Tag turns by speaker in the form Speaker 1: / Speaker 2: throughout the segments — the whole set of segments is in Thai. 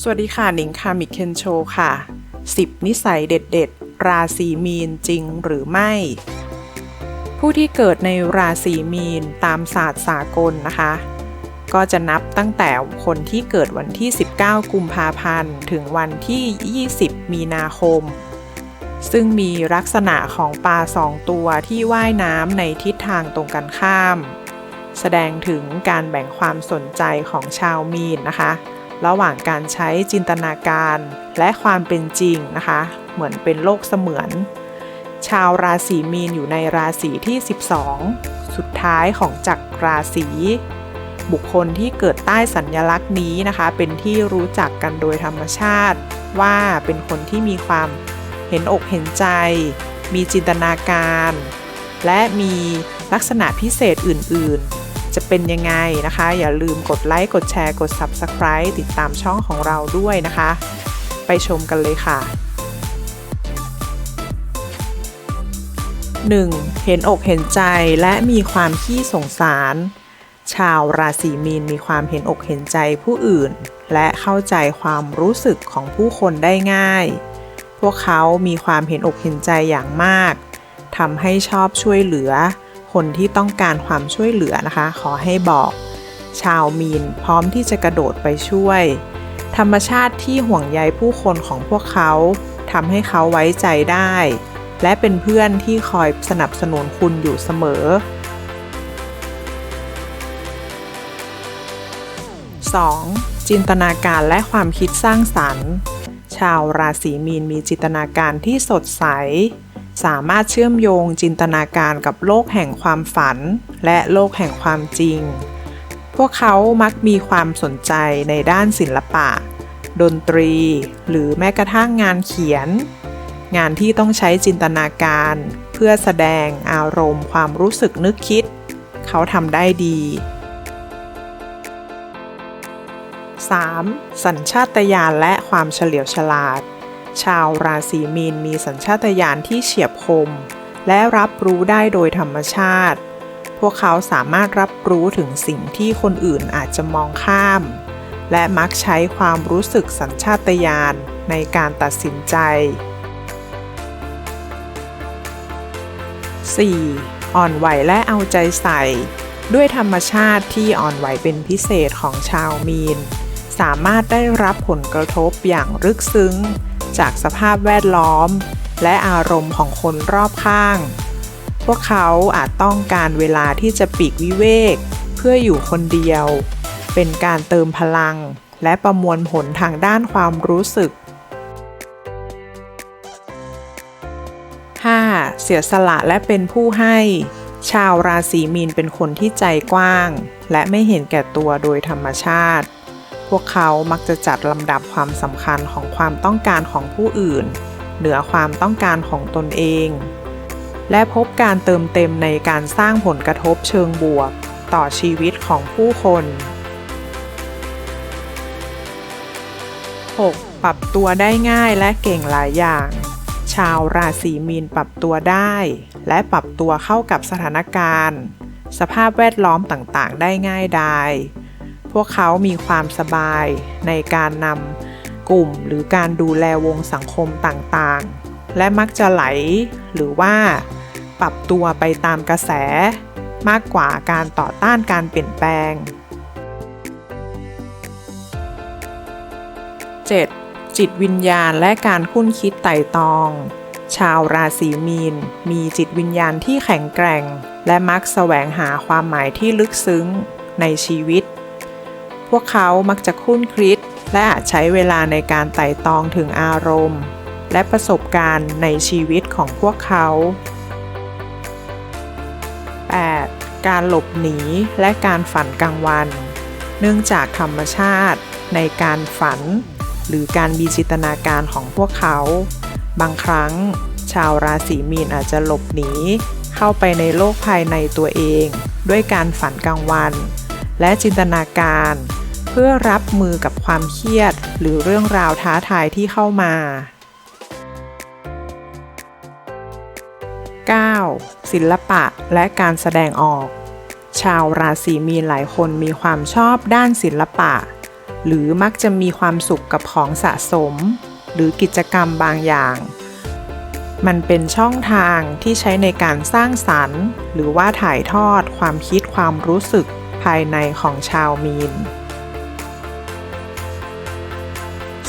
Speaker 1: สวัสดีค่ะหนิงคามิเคนโชค่ะ 10 นิสัยเด็ด ๆ ราศีมีนจริงหรือไม่ ผู้ที่เกิดในราศีมีนตามศาสตร์สากลนะคะ ก็จะนับตั้งแต่คนที่เกิดวันที่ 19 กุมภาพันธ์ ถึงวันที่ 20 มีนาคม ซึ่งมีลักษณะของปลาสองตัวที่ว่ายน้ำในทิศทางตรงกันข้าม แสดงถึงการแบ่งความสนใจของชาวมีนนะคะ ระหว่างการใช้จินตนาการและความเป็นจริงนะคะ เหมือนเป็นโลกเสมือน ชาวราศีมีนอยู่ในราศีที่ 12 สุดท้ายของจักรราศีบุคคลที่เกิดใต้สัญญลักษณ์นี้นะคะ เป็นที่รู้จักกันโดยธรรมชาติว่าเป็นคนที่มีความเห็นอกเห็นใจ มีจินตนาการ และมีลักษณะพิเศษอื่น ๆ จะเป็นยังไงนะคะ อย่าลืมกดไลค์กดแชร์กด Subscribe ติดตามช่องของเราด้วยนะคะ ไปชมกันเลยค่ะ 1. เห็นอกเห็นใจและมีความขี้สงสาร ชาวราศีมีนมีความเห็นอกเห็นใจผู้อื่น และเข้าใจความรู้สึกของผู้คนได้ง่าย พวกเขามีความเห็นอกเห็นใจอย่างมากทำให้ชอบช่วยเหลือ คนที่ต้องการความช่วยเหลือนะคะ ขอให้บอก ชาวมีนพร้อมที่จะกระโดดไปช่วย ธรรมชาติที่ห่วงใยผู้คนของพวกเขาทำให้เขาไว้ใจได้ และเป็นเพื่อนที่คอยสนับสนุนคุณอยู่เสมอ 2. จินตนาการและความคิดสร้างสรรค์ ชาวราศีมีนมีจินตนาการที่สดใส สามารถเชื่อมโยงจินตนาการกับโลกแห่งความฝัน และโลกแห่งความจริง พวกเขามักมีความสนใจในด้านศิลปะ ดนตรี หรือแม้กระทั่งงานเขียน งานที่ต้องใช้จินตนาการ เพื่อแสดงอารมณ์ความรู้สึกนึกคิด เขาทำได้ดี 3. สัญชาตญาณและความเฉลียวฉลาด ชาวราศีมีนมีสัญชาตญาณที่เฉียบคม และรับรู้ได้โดยธรรมชาติ พวกเขาสามารถรับรู้ถึงสิ่งที่คนอื่นอาจจะมองข้าม และมักใช้ความรู้สึกสัญชาตญาณในการตัดสินใจ 4. อ่อนไหวและเอาใจใส่ ด้วยธรรมชาติที่อ่อนไหวเป็นพิเศษของชาวมีน สามารถได้รับผลกระทบอย่างลึกซึ้ง จากสภาพแวดล้อม และอารมณ์ของคนรอบข้าง พวกเขาอาจต้องการเวลาที่จะปีกวิเวก เพื่ออยู่คนเดียว เป็นการเติมพลัง และประมวลผลทางด้านความรู้สึก 5. เสียสละและเป็นผู้ให้ ชาวราศีมีนเป็นคนที่ใจกว้าง และไม่เห็นแก่ตัวโดยธรรมชาติ พวกเขามักจะจัดลำดับความสำคัญของความต้องการของผู้อื่น เหนือความต้องการของตนเอง และพบการเติมเต็มในการสร้างผลกระทบเชิงบวก ต่อชีวิตของผู้คน 6. ปรับตัวได้ง่ายและเก่งหลายอย่าง ชาวราศีมีนปรับตัวได้ และปรับตัวเข้ากับสถานการณ์ สภาพแวดล้อมต่างๆ ได้ง่ายดาย วกเขามีความสบายในการนำกลุ่มหรือการดูแลวงสังคมต่างๆ และมักจะไหลหรือว่าปรับตัวไปตามกระแส มากกว่าการต่อต้านการเปลี่ยนแปลง 7. จิตวิญญาณและการคุ้นคิดไต่ตอง ชาวราศีมีน มีจิตวิญญาณที่แข็งแกร่ง และมักแสวงหาความหมายที่ลึกซึ้งในชีวิต พวกเขามักจะคุ้นคิด และอาจใช้เวลาในการไต่ตองถึงอารมณ์ และประสบการณ์ในชีวิตของพวกเขา 8. การหลบหนีและการฝันกลางวัน เนื่องจากธรรมชาติในการฝัน หรือการมีจินตนาการของพวกเขา บางครั้ง ชาวราศีมีนอาจจะหลบหนี เข้าไปในโลกภายในตัวเอง ด้วยการฝันกลางวัน และจินตนาการ พื่อรับมือกับความเครียด หรือเรื่องราวท้าทายที่เข้ามา 9. ศิลปะและการแสดงออก ชาวราศีมีนหลายคนมีความชอบด้านศิลปะ หรือมักจะมีความสุขกับของสะสม หรือกิจกรรมบางอย่าง มันเป็นช่องทางที่ใช้ในการสร้างสรรค์ หรือว่าถ่ายทอดความคิดความรู้สึกภายในของชาวมีน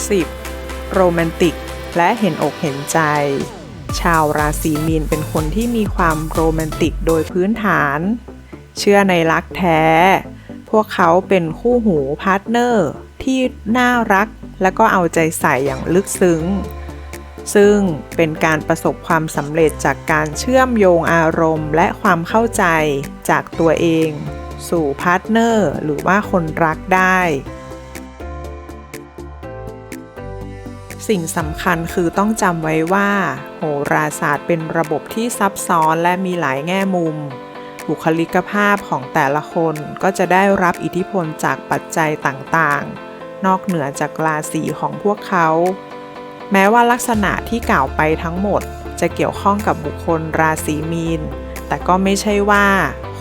Speaker 1: 10. โรแมนติก และเห็นอกเห็นใจ ชาวราศีมีนเป็นคนที่มีความโรแมนติกโดยพื้นฐาน เชื่อในรักแท้ พวกเขาเป็นคู่หูพาร์ทเนอร์ที่น่ารักและก็เอาใจใส่อย่างลึกซึ้ง ซึ่งเป็นการประสบความสำเร็จจากการเชื่อมโยงอารมณ์และความเข้าใจจากตัวเอง สู่พาร์ทเนอร์หรือว่าคนรักได้ สิ่งสำคัญคือต้องจำไว้ว่า โหราศาสตร์เป็นระบบที่ซับซ้อนและมีหลายแง่มุม บุคลิกภาพของแต่ละคนก็จะได้รับอิทธิพลจากปัจจัยต่างๆ นอกเหนือจากราศีของพวกเขา แม้ว่าลักษณะที่กล่าวไปทั้งหมด จะเกี่ยวข้องกับบุคคลราศีมีน แต่ก็ไม่ใช่ว่า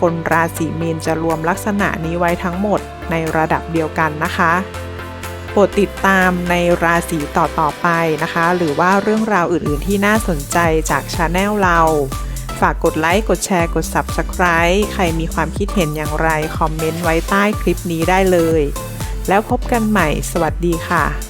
Speaker 1: คนราศีมีนจะรวมลักษณะนี้ไว้ทั้งหมดในระดับเดียวกันนะคะ รดติดตามในราศีต่อๆไปนะคะ หรือว่าเรื่องราวอื่นๆที่น่าสนใจจากชาแนลเรา ฝากกดไลค์ กดแชร์ กด Subscribe ใครมีความคิดเห็นอย่างไร คอมเมนต์ไว้ใต้คลิปนี้ได้เลย แล้วพบกันใหม่ สวัสดีค่ะ